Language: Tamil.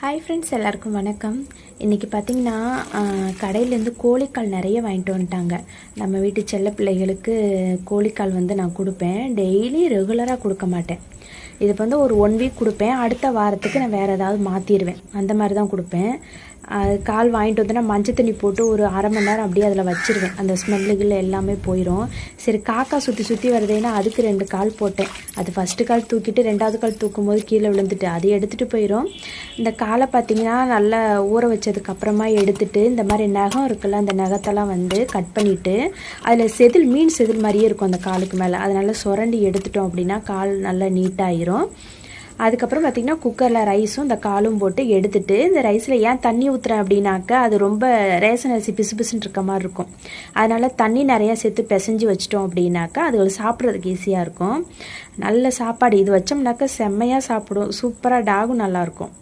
ஹாய் ஃப்ரெண்ட்ஸ் எல்லாருக்கும் வணக்கம். இன்றைக்கி பார்த்தீங்கன்னா கடையிலேருந்து கோழிக்கால் நிறைய வாங்கிட்டு வந்துட்டாங்க. நம்ம வீட்டு செல்ல பிள்ளைகளுக்கு கோழிக்கால் வந்து நான் கொடுப்பேன். டெய்லி ரெகுலராக கொடுக்க மாட்டேன். இது வந்து ஒரு ஒன் வீக் கொடுப்பேன். அடுத்த வாரத்துக்கு நான் வேறு ஏதாவது மாற்றிடுவேன் அந்த மாதிரி தான் கொடுப்பேன் கால் வாங்கிட்டு வந்தோன்னா மஞ்சள் தண்ணி போட்டு ஒரு அரை மணி நேரம் அப்படியே அதில் வச்சிருவேன். அந்த ஸ்மெல்லுகள் எல்லாமே போயிடும் சரி காக்கா சுற்றி சுற்றி வருதுன்னா அதுக்கு ரெண்டு கால் போட்டேன். அது ஃபஸ்ட்டு கால் தூக்கிட்டு ரெண்டாவது கால் தூக்கும் போது கீழே விழுந்துட்டு அதை எடுத்துகிட்டு போயிடும் இந்த காலை பார்த்தீங்கன்னா நல்லா ஊற வச்சதுக்கப்புறமா எடுத்துட்டு இந்த மாதிரி நகம் இருக்குல்ல அந்த நகத்தெல்லாம் வந்து கட் பண்ணிவிட்டு அதில் செதில் மீன் செதில் மாதிரியே இருக்கும் அந்த காலுக்கு மேலே. அதனால் சுரண்டி எடுத்துட்டோம் அப்படின்னா கால் நல்லா நீட்டாயிரும் அதுக்கப்புறம் பார்த்திங்கன்னா குக்கரில் ரைஸும் இந்த காலும் போட்டு எடுத்துட்டு இந்த ரைஸில் ஏன் தண்ணி ஊற்றுறேன் அப்படின்னாக்கா அது ரொம்ப ரேசன் அரிசி பிசு பிசுன்னு இருக்க மாதிரி இருக்கும். அதனால் தண்ணி நிறையா சேர்த்து பிசைஞ்சு வச்சிட்டோம் அப்படின்னாக்கா அது சாப்பிட்றதுக்கு ஈஸியாக இருக்கும். நல்ல சாப்பாடு இது வச்சோம்னாக்கா செம்மையாக சாப்பிடும். சூப்பராக டாகும் நல்லாயிருக்கும்